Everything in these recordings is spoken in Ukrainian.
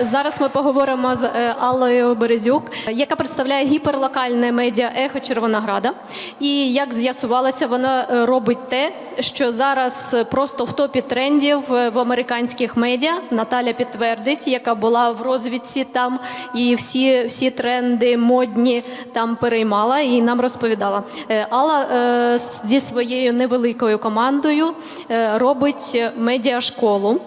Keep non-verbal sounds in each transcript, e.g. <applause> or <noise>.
Зараз ми поговоримо з е, Аллою Березюк, яка представляє гіперлокальне медіа Ехо Червонограда. І як з'ясувалося, вона е, робить те, що зараз просто в топі трендів е, в американських медіа. Наталя підтвердить, яка була в розвідці там, і всі, всі тренди модні там переймала і нам розповідала. Алла зі своєю невеликою командою робить медіашколу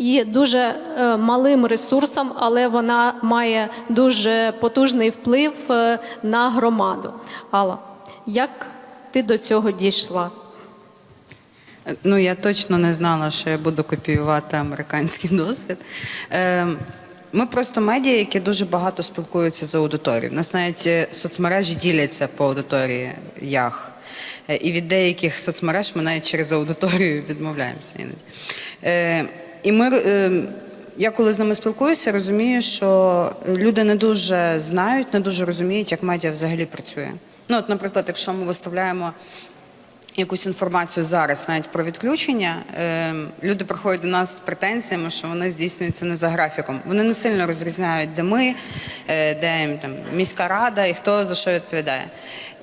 і дуже е, малим ресурсом, але вона має дуже потужний вплив е, на громаду. Алла, як ти до цього дійшла? Ну, я точно не знала, що я буду копіювати американський <laughs> досвід. Е, Ми просто медіа, які дуже багато спілкуються з аудиторією. Нас навіть е, соцмережі діляться по аудиторіях. Е, І від деяких соцмереж ми навіть через аудиторію <laughs> відмовляємося іноді. І ми, е, я коли з ними спілкуюся, розумію, що люди не дуже знають, не дуже розуміють, як медіа взагалі працює. Ну, от, наприклад, якщо ми виставляємо якусь інформацію зараз, навіть про відключення, е, люди приходять до нас з претензіями, що вони здійснюються не за графіком. Вони не сильно розрізняють, де ми, е, де там міська рада і хто за що відповідає.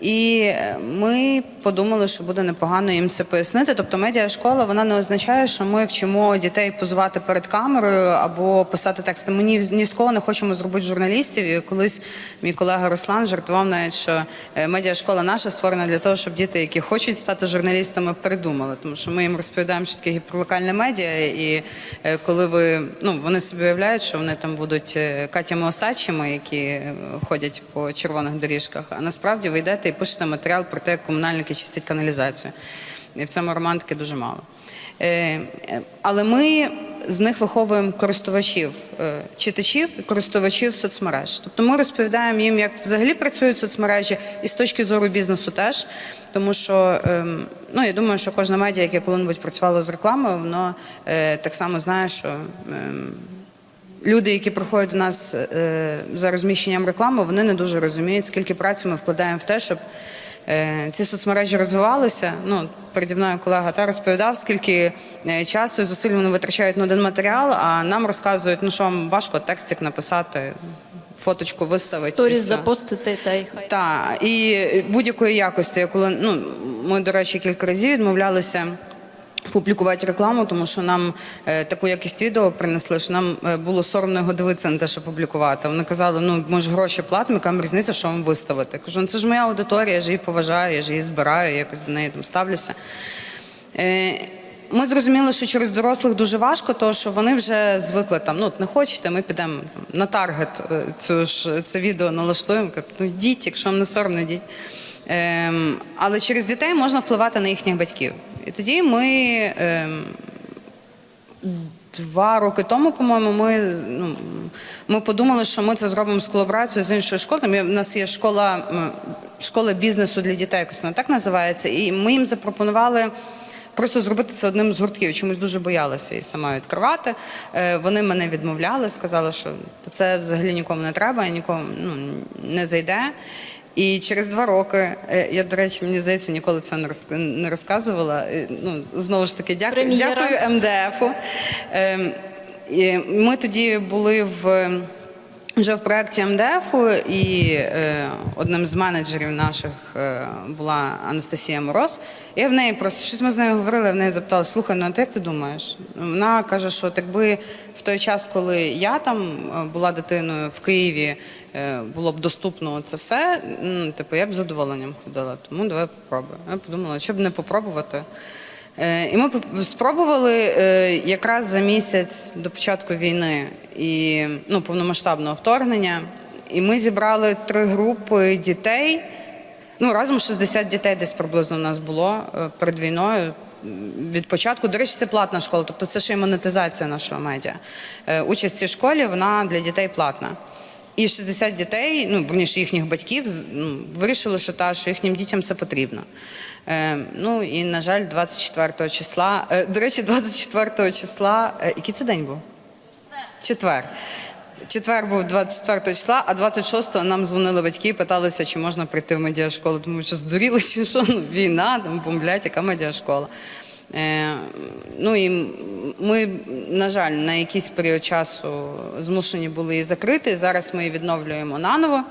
І ми подумали, що буде непогано їм це пояснити. Тобто, медіашкола вона не означає, що ми вчимо дітей позувати перед камерою або писати тексти. Ми ні, ні з кого не хочемо зробити журналістів. І колись мій колега Руслан жартував навіть, що е, медіашкола наша створена для того, щоб діти, які хочуть стати журналістами, передумали. Тому що ми їм розповідаємо, що таке гіперлокальне медіа, і е, коли ви ну вони собі уявляють, що вони там будуть е, Катями Осадчими, які ходять по червоних доріжках. А насправді ви йдете і пишете матеріал про те, як комунальники чистять каналізацію. І в цьому романтики дуже мало. Е, е, Але ми з них виховуємо користувачів, е, читачів і користувачів соцмереж. Тобто ми розповідаємо їм, як взагалі працюють соцмережі, і з точки зору бізнесу теж. Тому що ем, ну, я думаю, що кожна медіа, яке коли-небудь працювало з рекламою, воно так само знає, що. Люди, які приходять до нас е, за розміщенням реклами, вони не дуже розуміють, скільки праці ми вкладаємо в те, щоб е, ці соцмережі розвивалися. Ну, переді мною колега та розповідав, скільки е, часу і зусиль вони витрачають на один матеріал, а нам розказують, ну що вам важко текстик написати, фоточку виставити. Сторіс запостити та й хай. Так, і будь-якої якості, коли ну ми, до речі, кілька разів відмовлялися. Публікувати рекламу, тому що нам е, таку якість відео принесли, що нам е, було соромно його дивитися на те, що публікувати. Вони казали, ну ми ж гроші платимо, яка різниця, що вам виставити. Я кажу, ну це ж моя аудиторія, я ж її поважаю, я ж її збираю, якось до неї там ставлюся. Е, ми зрозуміли, що через дорослих дуже важко, тому що вони вже звикли там, ну не хочете, ми підемо там, на таргет е, цю ж це відео налаштуємо. Кажуть, Ну йдіть, якщо вам не соромно, йдіть. Ем, але через дітей можна впливати на їхніх батьків. І тоді ми ем, Два роки тому, по-моєму, ми, ну, ми подумали, що ми це зробимо з колаборацією з іншою школою. У нас є школа, школа бізнесу для дітей, якось вона так називається. І ми їм запропонували просто зробити це одним з гуртків. Чомусь дуже боялися і сама відкривати. Е, Вони мене відмовляли, сказали, що це взагалі нікому не треба, нікому ну, не зайде. І через два роки, е, я, до речі, мені здається, ніколи цього не розк- розказувала. Ну, знову ж таки, дякую, Прем'єра. дякую МДФу. Ем, Ми тоді були в. Вже в проєкті МДФу, і е, одним з менеджерів наших е, була Анастасія Мороз. Я в неї просто щось ми з нею говорили, в неї запитала: слухай, ну а ти як ти думаєш? Вона каже, що якби в той час, коли я там е, була дитиною в Києві, е, було б доступно це все, м, типу, я б з задоволенням ходила. Тому давай попробуємо. Я подумала, що б не попробувати. Е, І ми спробували е, якраз за місяць до початку війни і ну, повномасштабного вторгнення. І ми зібрали три групи дітей. Ну, разом 60 дітей десь приблизно у нас було е, перед війною. Від початку, до речі, це платна школа, тобто це ще й монетизація нашого медіа. Участь в цій школі вона для дітей платна. І 60 дітей, ну верніше їхніх батьків, ну, вирішили, що та що їхнім дітям це потрібно. Е, ну і на жаль, 24 числа. Е, до речі, 24 числа. Е, який це день був? Четвер. Четвер був 24 числа, а 26-го нам дзвонили батьки і питалися, чи можна прийти в медіашколу. Тому що здуріли, чи <laughs> що ну, війна, там бомблять, яка медіашкола. Е, ну і ми, на жаль, на якийсь період часу змушені були її закрити. Зараз ми її відновлюємо наново.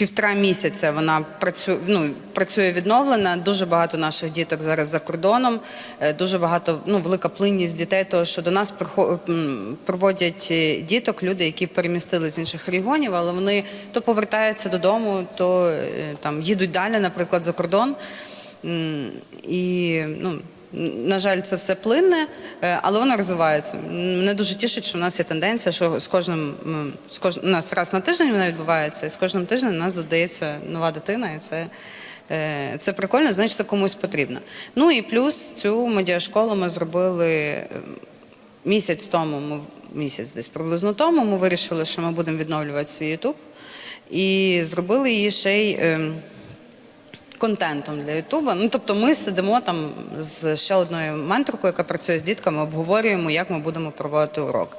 Півтора місяця вона працює, ну, працює відновлена. Дуже багато наших діток зараз за кордоном. Е, Дуже багато, ну, велика плинність дітей, того, що до нас проводять е, діток, люди, які перемістили з інших регіонів, але вони то повертаються додому, то е, там їдуть далі, наприклад, за кордон. І ну, на жаль, це все плинне, е, але воно розвивається. Мене дуже тішить, що в нас є тенденція, що з кожним з кож... у нас раз на тиждень вона відбувається, і з кожним тижнем у нас додається нова дитина, і це. е, Це прикольно, значить, це комусь потрібно. Ну і плюс цю медіашколу ми зробили місяць тому. Ми місяць десь приблизно тому. Ми вирішили, що ми будемо відновлювати свій Ютуб. І зробили її ще й ем, контентом для Ютуба. Ну тобто, ми сидимо там з ще одною менторкою, яка працює з дітками, обговорюємо, як ми будемо проводити урок.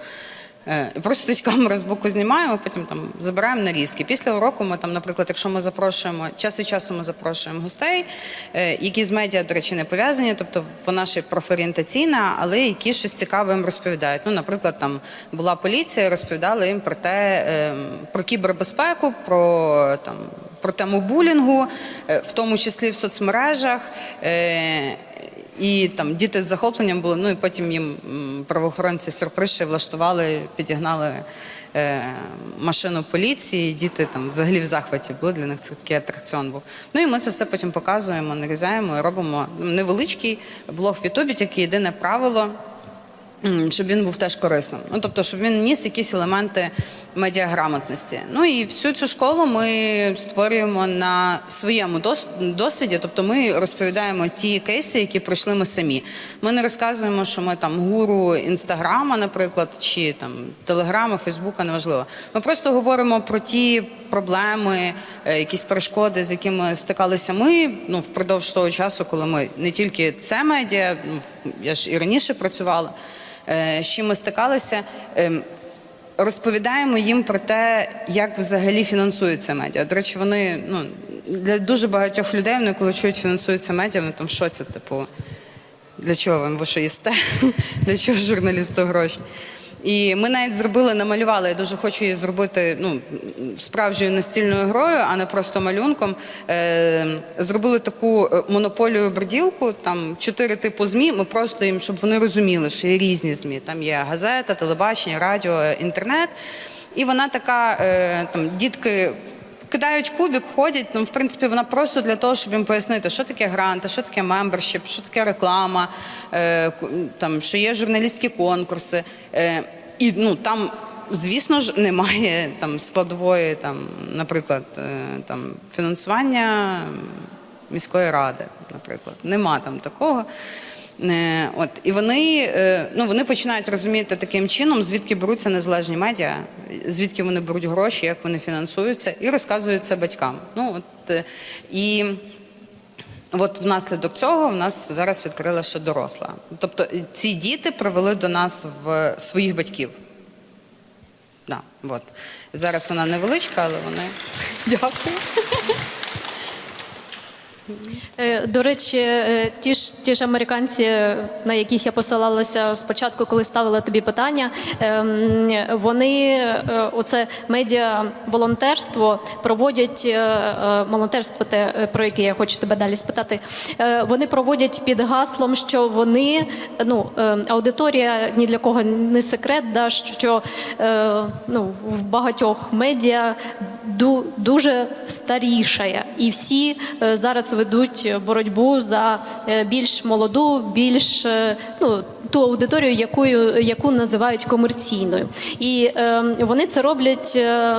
Е, Просто стоїть камера з боку знімаємо, потім там забираємо нарізки. Після уроку ми там, наприклад, якщо ми запрошуємо час від часу, ми запрошуємо гостей, е, які з медіа, до речі, не пов'язані, тобто вона ще профорієнтаційна, але які щось цікаве їм розповідають. Ну, наприклад, там була поліція, розповідали їм про те, е, про кібербезпеку, про там про тему булінгу, е, в тому числі в соцмережах. Е, І там діти з захопленням були. Ну і потім їм правоохоронці сюрприз ще влаштували, підігнали е, машину поліції. Діти там взагалі в захваті були. Для них це такий атракціон був. Ну і ми це все потім показуємо, нарізаємо і робимо невеличкий блог в Ютубі, тільки єдине правило. Щоб він був теж корисним. Ну тобто, щоб він ніс якісь елементи медіаграмотності. Ну і всю цю школу ми створюємо на своєму дос- досвіді. Тобто, ми розповідаємо ті кейси, які пройшли ми самі. Ми не розказуємо, що ми там гуру інстаграма, наприклад, чи там телеграма, фейсбука, неважливо. Ми просто говоримо про ті проблеми, е, якісь перешкоди, з якими стикалися ми. Ну впродовж того часу, коли ми не тільки це медіа, ну я ж і раніше працювала. е, З чим ми стикалися, Ем, розповідаємо їм про те, як взагалі фінансується медіа. До речі, вони ну для дуже багатьох людей, вони коли чують фінансується медіа, вони там що це, типу, для чого вам ви що їсте? <laughs> Для чого журналісту гроші? І ми навіть зробили, намалювали. Я дуже хочу її зробити ну, справжньою настільною грою, а не просто малюнком. Е, зробили таку е, монополію броділку, там чотири типу ЗМІ. Ми просто їм, щоб вони розуміли, що є різні ЗМІ. Там є газета, телебачення, радіо, е, інтернет. І вона така, е, там дітки кидають кубик, ходять. Ну, в принципі, вона просто для того, щоб їм пояснити, що таке гранти, що таке мембершіп, що таке реклама, е, там, що є журналістські конкурси. Е, і ну, там, звісно ж, немає там, складової, там, наприклад, е, там, фінансування міської ради, наприклад. Нема там такого. Е, От і вони, е, ну вони починають розуміти таким чином, звідки беруться незалежні медіа, звідки вони беруть гроші, як вони фінансуються, і розказують це батькам. Ну от е, і от внаслідок цього в нас зараз відкрила ще доросла. Тобто ці діти привели до нас в своїх батьків. Да, от. Зараз вона невеличка, але вони дякую. Е, До речі, е, ті ж ті ж американці, е, на яких я посилалася спочатку, коли ставила тобі питання, ем, вони оце медіа волонтерство проводять волонтерство, те про яке я хочу тебе далі спитати. Вони проводять під гаслом, що вони ну аудиторія ні для кого не секрет, да що ну в багатьох медіа дуже старішає, і всі зараз ведуть боротьбу за е, більш молоду, більш е, ну. Ту аудиторію, якою яку називають комерційною, і е, вони це роблять е,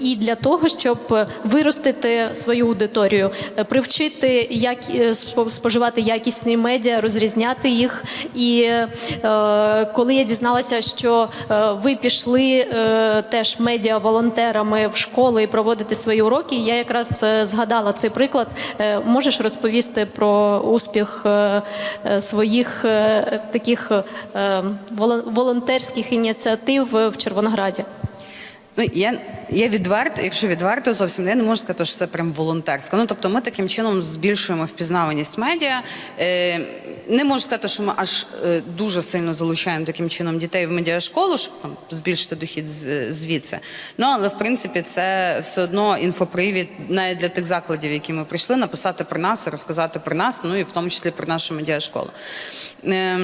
і для того, щоб виростити свою аудиторію, е, привчити як е, споживати якісні медіа, розрізняти їх. І е, коли я дізналася, що е, ви пішли е, теж медіа волонтерами в школи і проводите свої уроки, я якраз згадала цей приклад. Можеш розповісти про успіх своїх е, таких е, волонтерських ініціатив в Червонограді? Ну, я, я відверто, якщо відверто зовсім я не можу сказати, що це прям волонтерська. Ну тобто, ми таким чином збільшуємо впізнаваність медіа. Е, не можу сказати, що ми аж е, дуже сильно залучаємо таким чином дітей в медіашколу, щоб там, збільшити дохід з- звідси. Ну але в принципі це все одно інфопривід навіть для тих закладів, які ми прийшли, написати про нас, розказати про нас, ну і в тому числі про нашу медіашколу. Е,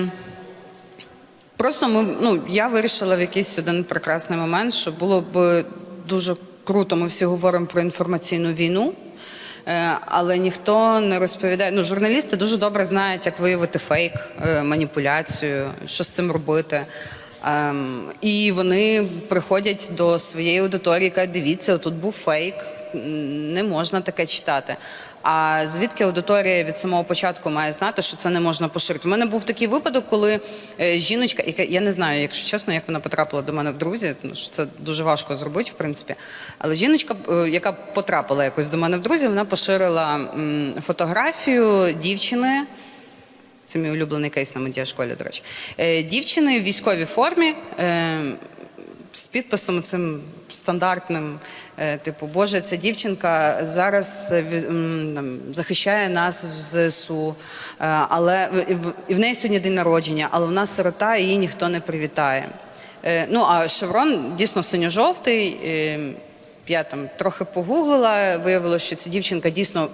Просто ми, ну, я вирішила в якийсь один прекрасний момент, що було б дуже круто. Ми всі говоримо про інформаційну війну, е, але ніхто не розповідає. Ну, журналісти дуже добре знають, як виявити фейк, е, маніпуляцію, що з цим робити. Ем, І вони приходять до своєї аудиторії, кажуть, дивіться, тут був фейк, не можна таке читати. А звідки аудиторія від самого початку має знати, що це не можна поширити? У мене був такий випадок, коли е, жіночка, яка я не знаю, якщо чесно, як вона потрапила до мене в друзі, що це дуже важко зробити, в принципі. Але жіночка, е, яка потрапила якось до мене в друзі, вона поширила фотографію дівчини. Це мій улюблений кейс на медіашколі, до речі. Е, Дівчини в військовій формі з підписом цим стандартним. е, Типу, Боже, ця дівчинка зараз е, захищає нас в ЗСУ, е, але і в- неї сьогодні день народження, але вона сирота, її ніхто не привітає. Ну а шеврон дійсно синьо-жовтий. Я там трохи погуглила, виявилося, що ця дівчинка дійсно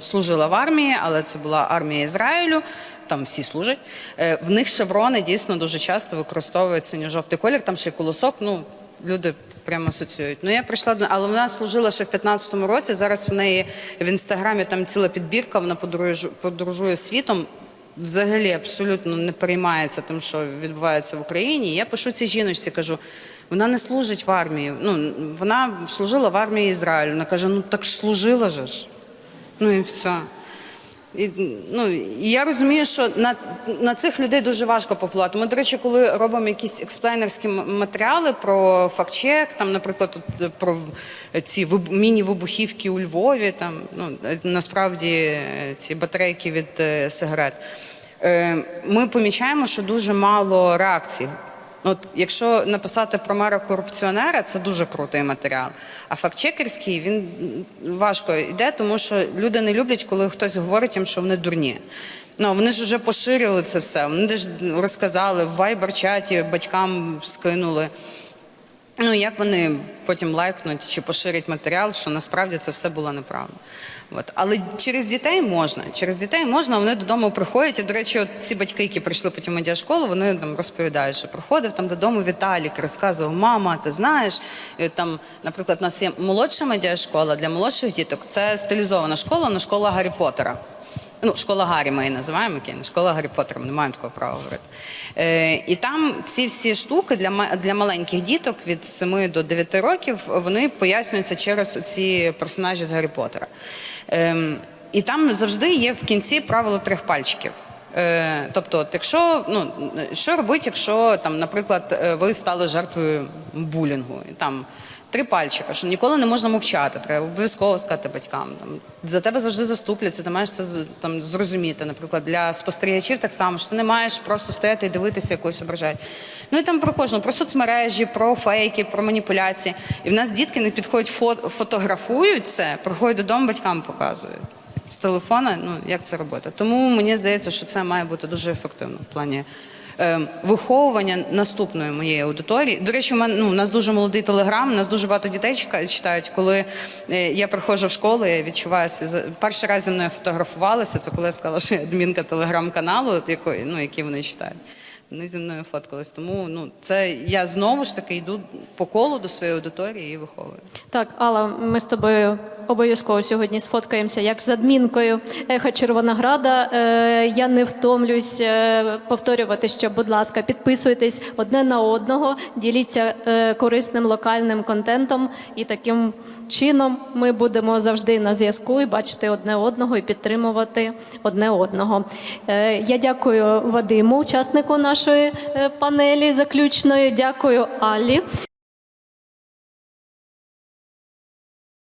служила в армії, але це була армія Ізраїлю. Там всі служать. Е, в них шеврони дійсно дуже часто використовують синьо-жовтий колір, там ще й колосок. Ну, люди прямо асоціюють. Ну я прийшла до але вона служила ще в 15-му році. Зараз в неї в інстаграмі там ціла підбірка, вона подорожу- подорожує світом. Взагалі абсолютно не переймається тим, що відбувається в Україні. Я пишу цій жіночці, кажу, вона не служить в армії. Ну вона служила в армії Ізраїлю. Вона каже: ну так ж служила же ж. Ну і все. І, ну, я розумію, що на, на цих людей дуже важко попливати. Ми, до речі, коли робимо якісь експлейнерські матеріали про фактчек, там, наприклад, тут, е, про ці виб- міні-вибухівки у Львові, там, ну, е, насправді е, ці батарейки від сигарет, ми помічаємо, що дуже мало реакцій. От, якщо написати про мера корупціонера, це дуже крутий матеріал. А фактчекерський він важко йде, тому що люди не люблять, коли хтось говорить їм, що вони дурні. Ну вони ж вже поширили це все. Вони ж розказали в вайбер-чаті, батькам скинули. Ну, як вони потім лайкнуть чи поширять матеріал, що насправді це все було неправда. От. Але через дітей можна. Через дітей можна, вони додому приходять. І, до речі, от ці батьки, які прийшли потім медіашколу, вони там розповідають, що приходив там додому Віталік, розказував, мама, ти знаєш, і от там, наприклад, у нас є молодша медіашкола для молодших діток. Це стилізована школа, на школа Гаррі Поттера. Ну, школа Гаррі ми її називаємо, окей, школа Гаррі Поттера, ми не маємо такого права говорити. Е, і там ці всі штуки для, для маленьких діток від 7 до 9 років вони пояснюються через ці персонажі з Гаррі Поттера. Ем, і там завжди є в кінці правило трьох пальчиків. Е, тобто, якщо ну що робити, якщо там, наприклад, е, ви стали жертвою булінгу, і там три пальчика, що ніколи не можна мовчати, треба обов'язково сказати батькам. Там за тебе завжди заступляться, ти маєш це там зрозуміти. Наприклад, для спостерігачів так само, що ти не маєш просто стояти і дивитися, якось ображають. Ну і там про кожного, про соцмережі, про фейки, про маніпуляції. І в нас дітки не підходять, фото, фотографують це, приходять додому, батькам показують. З телефона, ну як це робити? Тому мені здається, що це має бути дуже ефективно в плані виховування наступної моєї аудиторії. До речі, ну, у нас дуже молодий телеграм, у нас дуже багато дітей читають. Коли е, я приходжу в школу, я відчуваю свій перший раз зі мною фотографувалися. Це коли я сказала, що я адмінка телеграм-каналу, ну який вони читають. Вони зі мною фоткались. Тому ну це я знову ж таки йду по колу до своєї аудиторії і виховую. Так, Алла, ми з тобою обов'язково сьогодні сфоткаємося як з адмінкою Еха Червонограда. Е, я не втомлюсь е, повторювати, що, будь ласка, підписуйтесь одне на одного, діліться е, корисним локальним контентом, і таким чином ми будемо завжди на зв'язку і бачити одне одного і підтримувати одне одного. Е, я дякую Вадиму, учаснику нашої е, панелі заключної. Дякую Аллі.